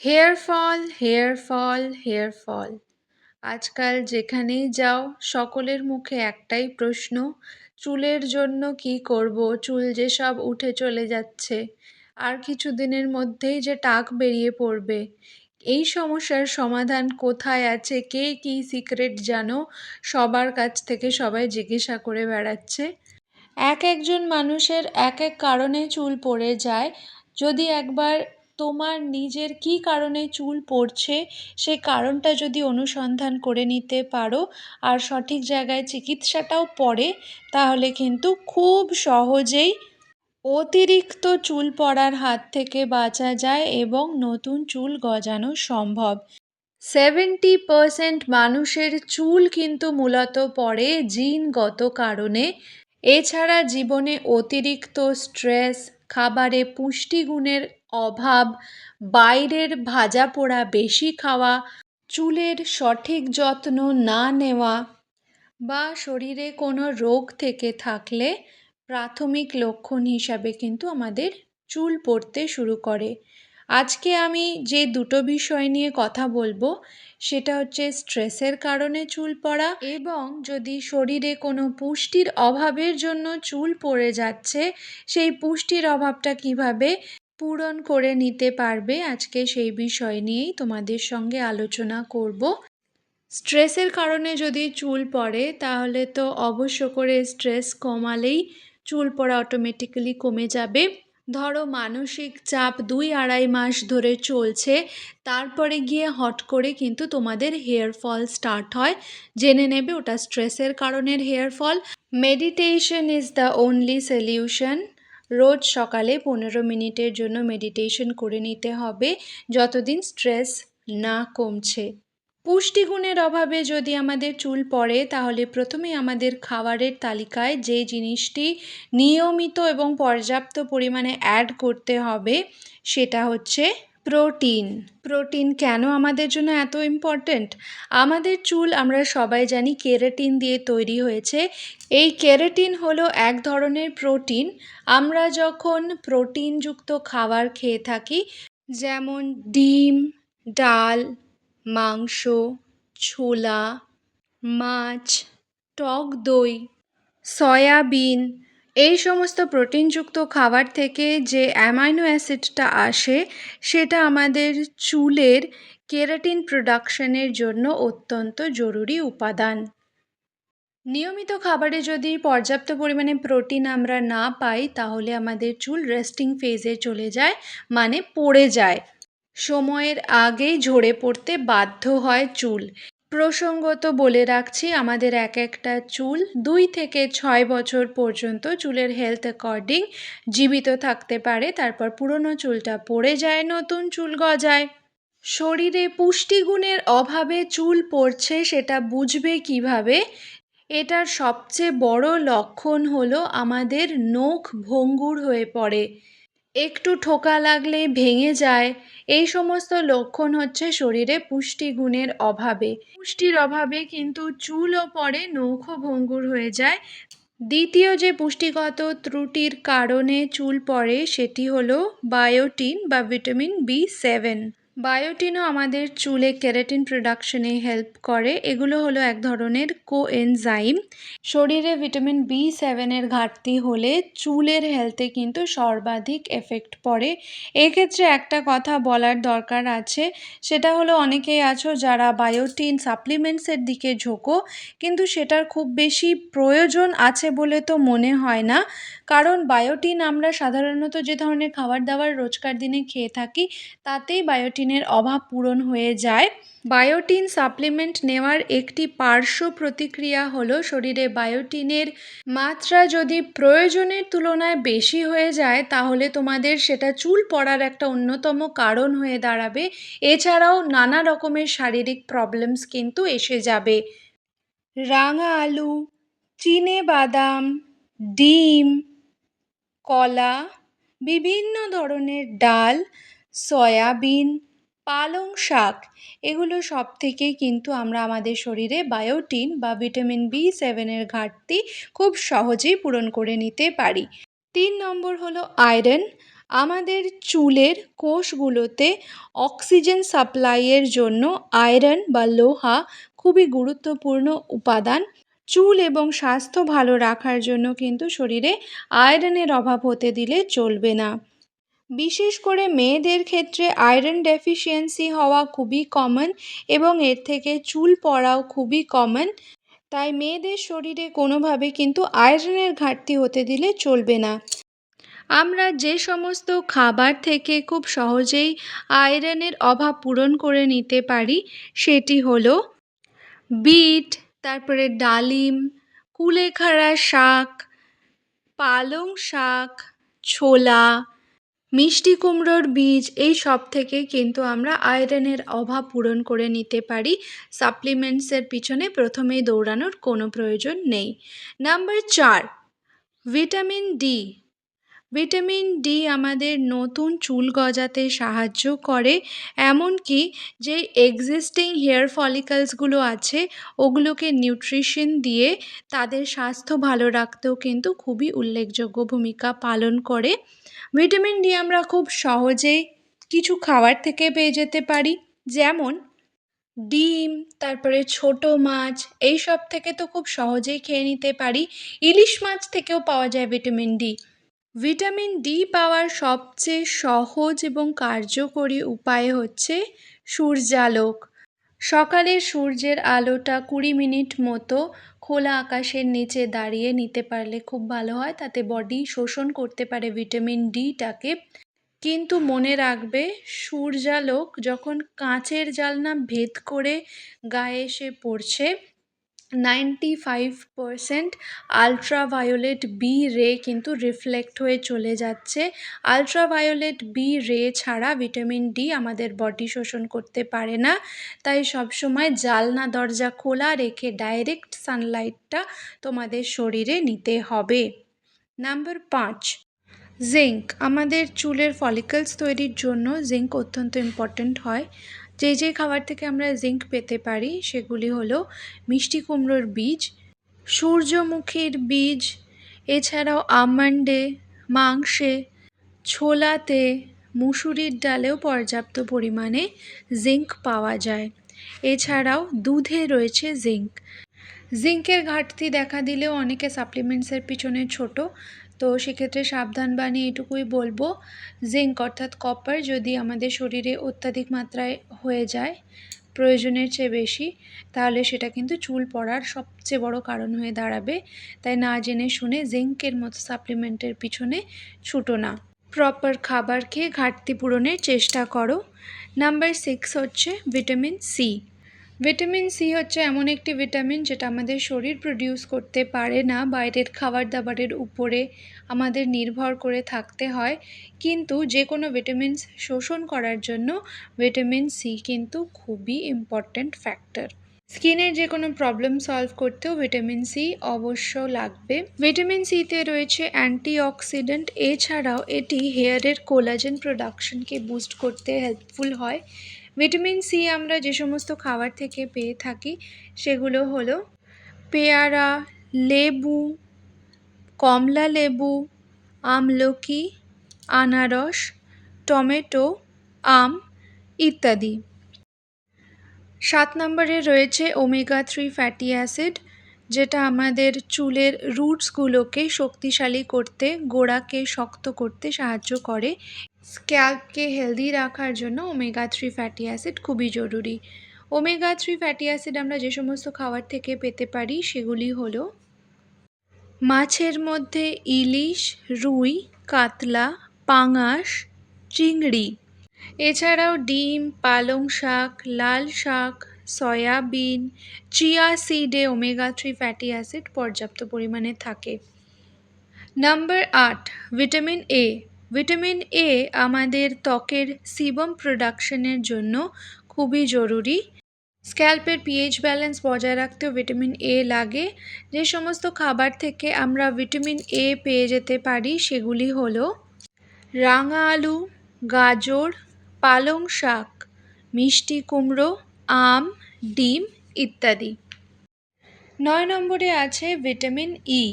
Hair fall hair fall hair fall. আজকাল যেখানেই যাও, সকলের মুখে একটাই প্রশ্ন, চুলের জন্য কি করব? চুল যে সব উঠে চলে যাচ্ছে, আর কিছু দিনের মধ্যেই যে টাক বেরিয়ে পড়বে। এই সমস্যার সমাধান কোথায় আছে? কে কি সিক্রেট জানো? সবার কাছ থেকে সবাই জিজ্ঞাসা করে বেড়াচ্ছে। এক একজন মানুষের এক এক কারণে চুল পড়ে যায়। যদি একবার তোমার নিজের কি কারণে চুল পড়ছে? সে কারণটা যদি অনুসন্ধান করে নিতে পারো আর সঠিক জায়গায় চিকিৎসাটাও পড়ে, তাহলে কিন্তু খুব সহজেই অতিরিক্ত চুল পড়ার হাত থেকে বাঁচা যায় এবং নতুন চুল গজানো সম্ভব। সেভেন্টি পারসেন্ট মানুষের চুল কিন্তু মূলত পড়ে জিনগত কারণে। এছাড়া জীবনে অতিরিক্ত স্ট্রেস, খাবারে পুষ্টিগুণের অভাব, বাইরের ভাজা পোড়া বেশি খাওয়া, চুলের সঠিক যত্ন না নেওয়া বা শরীরে কোনো রোগ থেকে থাকলে প্রাথমিক লক্ষণ হিসাবে কিন্তু আমাদের চুল পড়তে শুরু করে। আজকে আমি যে দুটো বিষয় নিয়ে কথা বলব, সেটা হচ্ছে স্ট্রেসের কারণে চুল পড়া এবং যদি শরীরে কোনো পুষ্টির অভাবের জন্য চুল পড়ে যাচ্ছে, সেই পুষ্টির অভাবটা কীভাবে পূরণ করে নিতে পারবে। আজকে সেই বিষয় নিয়েই তোমাদের সঙ্গে আলোচনা করব। স্ট্রেসের কারণে যদি চুল পড়ে, তাহলে তো অবশ্য করে স্ট্রেস কমালেই চুল পড়া অটোমেটিক্যালি কমে যাবে। ধরো মানসিক চাপ দুই আড়াই মাস ধরে চলছে, তারপরে গিয়ে হট করে কিন্তু তোমাদের হেয়ার ফল স্টার্ট হয়। জেনে নেবে ওটা স্ট্রেসের কারণের hair fall. Meditation is the only solution রোজ সকালে পনেরো মিনিটের জন্য মেডিটেশন করে নিতে হবে। যতদিন স্ট্রেস না কমছে। পুষ্টিগুণের অভাবে যদি আমাদের চুল পড়ে, তাহলে প্রথমে আমাদের খাবারের তালিকায় যে জিনিসটি নিয়মিত এবং পর্যাপ্ত পরিমাণে অ্যাড করতে হবে, সেটা হচ্ছে প্রোটিন। প্রোটিন কেন আমাদের জন্য এত ইম্পর্ট্যান্ট আমাদের চুল আমরা সবাই জানি কেরাটিন দিয়ে তৈরি হয়েছে। এই কেরাটিন হলো এক ধরনের প্রোটিন। আমরা যখন প্রোটিনযুক্ত খাবার খেয়ে থাকি, যেমন ডিম, ডাল, মাংস, ছোলা, মাছ, টক দই, সয়াবিন এই সমস্ত প্রোটিনযুক্ত খাবার থেকে যে অ্যামাইনো অ্যাসিডটা আসে, সেটা আমাদের চুলের কেরাটিন প্রোডাকশনের জন্য অত্যন্ত জরুরি উপাদান। নিয়মিত খাবারে যদি পর্যাপ্ত পরিমাণে প্রোটিন আমরা না পাই, তাহলে আমাদের চুল রেস্টিং ফেজে চলে যায় মানে পড়ে যায়। সময়ের আগেই ঝরে পড়তে বাধ্য হয় চুল। প্রসঙ্গত বলে রাখছি, আমাদের এক একটা চুল দুই থেকে ছয় বছর পর্যন্ত চুলের হেলথ অ্যাকর্ডিং জীবিত থাকতে পারে, তারপর পুরনো চুলটা পড়ে যায়, নতুন চুল গজায়। শরীরে পুষ্টিগুণের অভাবে চুল পড়ছে, সেটা বুঝবে কীভাবে? এটার সবচেয়ে বড় লক্ষণ হলো আমাদের নখ ভঙ্গুর হয়ে পড়ে। একটু ঠোকা লাগলে ভেঙে যায়। এই সমস্ত লক্ষণ হচ্ছে শরীরে পুষ্টিগুণের অভাবে। পুষ্টির অভাবে কিন্তু চুলও পরে নৌখ ভঙ্গুর হয়ে যায়। দ্বিতীয় যে পুষ্টিগত ত্রুটির কারণে চুল পড়ে, সেটি হলো বায়োটিন বা ভিটামিন বি সেভেন। বায়োটিনও আমাদের চুলে কেরাটিন প্রোডাকশনে হেল্প করে। এগুলো হলো এক ধরনের কোএনজাইম। শরীরে ভিটামিন বি সেভেনের ঘাটতি হলে চুলের হেলথে কিন্তু সর্বাধিক এফেক্ট পড়ে। এক্ষেত্রে একটা কথা বলার দরকার আছে, সেটা হলো অনেকেই আছো যারা বায়োটিন সাপ্লিমেন্টসের দিকে ঝোঁকো, কিন্তু সেটার খুব বেশি প্রয়োজন আছে বলে তো মনে হয় না। কারণ বায়োটিন আমরা সাধারণত যে ধরনের খাবার দাবার রোজকার দিনে খেয়ে থাকি, তাতেই বায়োটিনের অভাব পূরণ হয়ে যায়। বায়োটিন সাপ্লিমেন্ট নেওয়ার একটি পার্শ্ব প্রতিক্রিয়া হলো শরীরে বায়োটিনের মাত্রা যদি প্রয়োজনের তুলনায় বেশি হয়ে যায়, তাহলে তোমাদের সেটা চুল পড়ার একটা অন্যতম কারণ হয়ে দাঁড়াবে। এছাড়াও নানা রকমের শারীরিক প্রবলেমস কিন্তু এসে যাবে। রাঙা আলু, চিনে বাদাম, ডিম, কলা, বিভিন্ন ধরনের ডাল, সয়াবিন পালং শাক, এগুলো সব থেকেই কিন্তু আমরা আমাদের শরীরে বায়োটিন বা ভিটামিন বি সেভেনের ঘাটতি খুব সহজেই পূরণ করে নিতে পারি। তিন নম্বর হলো আয়রন আমাদের চুলের কোষগুলোতে অক্সিজেন সাপ্লাইয়ের জন্য আয়রন বা লোহা খুবই গুরুত্বপূর্ণ উপাদান। চুল এবং স্বাস্থ্য ভালো রাখার জন্য কিন্তু শরীরে আয়রনের অভাব হতে দিলে চলবে না। বিশেষ করে মেয়েদের ক্ষেত্রে আয়রন ডেফিসিয়েন্সি হওয়া খুবই কমন এবং এর থেকে চুল পড়াও খুবই কমন তাই মেয়েদের শরীরে কোনোভাবে কিন্তু আয়রনের ঘাটতি হতে দিলে চলবে না। আমরা যে সমস্ত খাবার থেকে খুব সহজেই আয়রনের অভাব পূরণ করে নিতে পারি, সেটি হলো বিট, তারপরে ডালিম, কুলেখাড়া শাক, পালং শাক, ছোলা মিষ্টি কুমড়োর বীজ, এই সব থেকে কিন্তু আমরা আয়রনের অভাব পূরণ করে নিতে পারি। সাপ্লিমেন্টসের পিছনে প্রথমেই দৌড়ানোর কোনো প্রয়োজন নেই। নাম্বার চার ভিটামিন ডি ভিটামিন ডি আমাদের নতুন চুল গজাতে সাহায্য করে, এমনকি যে এক্সিস্টিং হেয়ার ফলিকলসগুলো আছে, ওগুলোকে নিউট্রিশন দিয়ে তাদের স্বাস্থ্য ভালো রাখতেও কিন্তু খুবই উল্লেখযোগ্য ভূমিকা পালন করে। ভিটামিন ডি আমরা খুব সহজেই কিছু খাবার থেকে পেয়ে যেতে পারি, যেমন ডিম, তারপরে ছোট মাছ এই সব থেকে তো খুব সহজেই খেয়ে নিতে পারি। ইলিশ মাছ থেকেও পাওয়া যায় ভিটামিন ডি। ভিটামিন ডি পাওয়ার সবচেয়ে সহজ এবং কার্যকরী উপায় হচ্ছে সূর্যালোক। সকালে সূর্যের আলোটা কুড়ি মিনিট মতো খোলা আকাশের নিচে দাঁড়িয়ে নিতে পারলে খুব ভালো হয়, তাতে বডি শোষণ করতে পারে ভিটামিন ডিটাকে। কিন্তু মনে রাখবে, সূর্যালোক যখন কাঁচের জানলা ভেদ করে গায়ে এসে পড়ছে ninety five percent ultraviolet B ray কিন্তু রিফ্লেক্ট হয়ে চলে যাচ্ছে। আলট্রাভায়োলেট বি রে ছাড়া ভিটামিন ডি আমাদের বডি শোষণ করতে পারে না। তাই সবসময় জালনা দরজা খোলা রেখে ডাইরেক্ট সানলাইটটা তোমাদের শরীরে নিতে হবে। নাম্বার পাঁচ জিঙ্ক আমাদের চুলের ফলিকলস তৈরির জন্য জিঙ্ক অত্যন্ত ইম্পর্ট্যান্ট হয়। যে যে খাবার থেকে আমরা জিঙ্ক পেতে পারি সেগুলি হলো মিষ্টি কুমড়োর বীজ, সূর্যমুখীর বীজ, এছাড়াও আমন্ডে, মাংসে, ছোলাতে, মুসুরির ডালেও পর্যাপ্ত পরিমাণে জিঙ্ক পাওয়া যায়। এছাড়াও দুধে রয়েছে জিঙ্ক জিঙ্কের ঘাটতি দেখা দিলেও অনেকে সাপ্লিমেন্টসের পিছনে ছোট। তো সেক্ষেত্রে সাবধান বাণী এটুকুই বলব, জিঙ্ক অর্থাৎ কপার যদি আমাদের শরীরে অত্যাধিক মাত্রায় হয়ে যায়, প্রয়োজনের চেয়ে বেশি, তাহলে সেটা কিন্তু চুল পড়ার সবচেয়ে বড় কারণ হয়ে দাঁড়াবে। তাই না জেনে শুনে জিঙ্কের মতো সাপ্লিমেন্টের পিছনে ছুটো না। প্রপার খাবার খেয়ে ঘাটতি পূরণের চেষ্টা করো। নাম্বার সিক্স হচ্ছে ভিটামিন সি ভিটামিন সি হচ্ছে এমন একটি ভিটামিন যেটা আমাদের শরীর প্রডিউস করতে পারে না, বাইরের খাবার দাবারের উপরে আমাদের নির্ভর করে থাকতে হয়। কিন্তু যে কোনো ভিটামিনস শোষণ করার জন্য ভিটামিন সি কিন্তু খুবই ইম্পর্ট্যান্ট ফ্যাক্টর স্কিনের যে কোনো প্রবলেম সলভ করতেও ভিটামিন সি অবশ্য লাগবে। ভিটামিন সিতে রয়েছে অ্যান্টিঅক্সিডেন্ট এছাড়াও এটি হেয়ারের কোলাজেন প্রোডাকশনকে বুস্ট করতে হেল্পফুল হয়। ভিটামিন সি আমরা যে সমস্ত খাবার থেকে পেয়ে থাকি, সেগুলো হলো পেয়ারা, লেবু, কমলা লেবু, আমলকি, আনারস, টমেটো, আম ইত্যাদি। সাত নম্বরে রয়েছে ওমেগা থ্রি ফ্যাটি অ্যাসিড। যেটা আমাদের চুলের রুটসগুলোকে শক্তিশালী করতে, গোড়াকে শক্ত করতে সাহায্য করে। স্ক্যাল্পকে হেলদি রাখার জন্য ওমেগা থ্রি ফ্যাটি অ্যাসিড খুবই জরুরি। ওমেগা থ্রি ফ্যাটি অ্যাসিড আমরা যে সমস্ত খাবার থেকে পেতে পারি সেগুলি হলো মাছের মধ্যে ইলিশ, রুই, কাতলা, পাঙাশ, চিংড়ি। এছাড়াও ডিম, পালং শাক, লাল শাক সয়াবিন, চিয়া সিডে ওমেগা থ্রি ফ্যাটি অ্যাসিড পর্যাপ্ত পরিমাণে থাকে। নাম্বার আট, ভিটামিন এ। ভিটামিন এ আমাদের ত্বকের সিবম প্রোডাকশনের জন্য খুবই জরুরি। স্ক্যাল্পের পিএইচ ব্যালেন্স বজায় রাখতেও ভিটামিন এ লাগে। যে সমস্ত খাবার থেকে আমরা ভিটামিন এ পেয়ে যেতে পারি সেগুলি হলো রাঙা আলু, গাজর, পালং শাক, মিষ্টি কুমড়ো আম, ডিম ইত্যাদি। নয় নম্বরে আছে ভিটামিন ই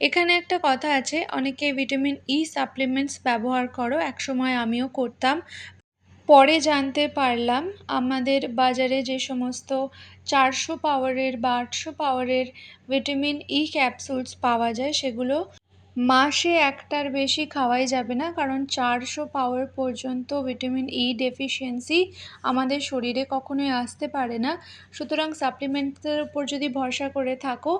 এখানে একটা কথা আছে, অনেকে ভিটামিন ই সাপ্লিমেন্টস ব্যবহার করো, একসময় আমিও করতাম। পরে জানতে পারলাম, আমাদের বাজারে যে সমস্ত চারশো পাওয়ারের বা আটশো পাওয়ারের ভিটামিন ই ক্যাপসুলস পাওয়া যায়, সেগুলো মাসে একটার বেশি খাওয়াই যাবে না, কারণ চারশো পাওয়ার পর্যন্ত ভিটামিন ই ডেফিসিয়েন্সি আমাদের শরীরে কখনোই আসতে পারে না। সুতরাং সাপ্লিমেন্টসের উপর যদি ভরসা করে থাকো,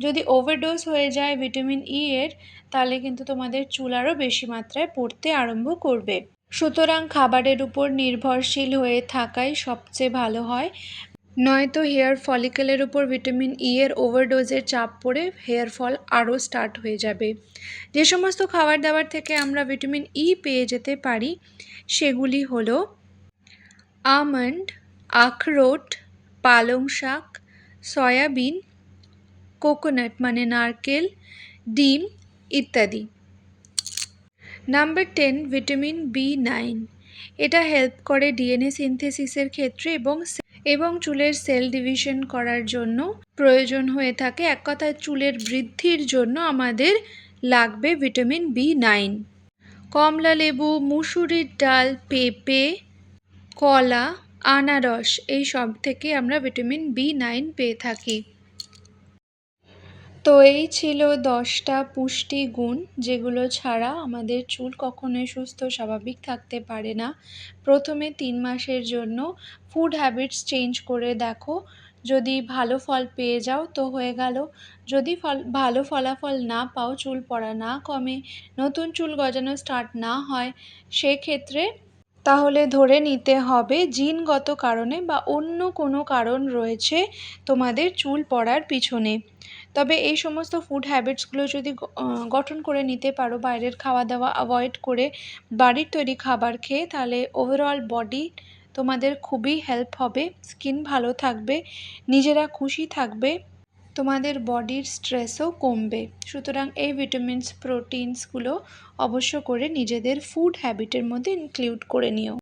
যদি ওভারডোজ হয়ে যায় ভিটামিন ই এর, তাহলে কিন্তু তোমাদের চুল আরও বেশি মাত্রায় পড়তে আরম্ভ করবে। সুতরাং খাবারের উপর নির্ভরশীল হয়ে থাকাই সবচেয়ে ভালো হয়। নয়তো হেয়ার ফলিকেলের উপর ভিটামিন ই এর ওভারডোজের চাপ পড়ে হেয়ার ফল আরও স্টার্ট হয়ে যাবে। যে সমস্ত খাবার দাবার থেকে আমরা ভিটামিন ই পেয়ে যেতে পারি, সেগুলি হলো আমন্ড, আখরোট, পালং শাক, সয়াবিন, কোকোনাট মানে নারকেল, ডিম ইত্যাদি। Number ten, vitamin B nine. এটা হেল্প করে ডিএনএ সিনথেসিসের ক্ষেত্রে এবং এবং চুলের সেল ডিভিশন করার জন্য প্রয়োজন হয়ে থাকে। এক কথায়, চুলের বৃদ্ধির জন্য আমাদের লাগবে ভিটামিন বি নাইন। কমলা লেবু, মুসুরির ডাল, পেঁপে, কলা, আনারস, এই সব থেকে আমরা ভিটামিন বি নাইন পেয়ে থাকি। তো এই ছিল দশটা পুষ্টি গুণ যেগুলো ছাড়া আমাদের চুল কখনোই সুস্থ, স্বাভাবিক থাকতে পারে না। প্রথমে তিন মাসের জন্য ফুড হ্যাবিটস চেঞ্জ করে দেখো। যদি ভালো ফল পেয়ে যাও তো হয়ে গেল। যদি ফল, ভালো ফলাফল না পাও, চুল পড়া না কমে, নতুন চুল গজানো স্টার্ট না হয়, সেক্ষেত্রে তাহলে ধরে নিতে হবে জিনগত কারণে বা অন্য কোনো কারণ রয়েছে তোমাদের চুল পড়ার পিছনে। তবে এই সমস্ত ফুড হ্যাবিটসগুলো যদি গঠন করে নিতে পারো, বাইরের খাওয়া দাওয়া অ্যাভয়েড করে বাড়ির তৈরি খাবার খেয়ে, তাহলে ওভারঅল বডি তোমাদের খুবই হেল্প হবে স্কিন ভালো থাকবে, নিজেরা খুশি থাকবে, তোমাদের বডির স্ট্রেসও কমবে। সুতরাং এই ভিটামিনস প্রোটিনসগুলো অবশ্য করে নিজেদের ফুড হ্যাবিটের মধ্যে ইনক্লুড করে নিও।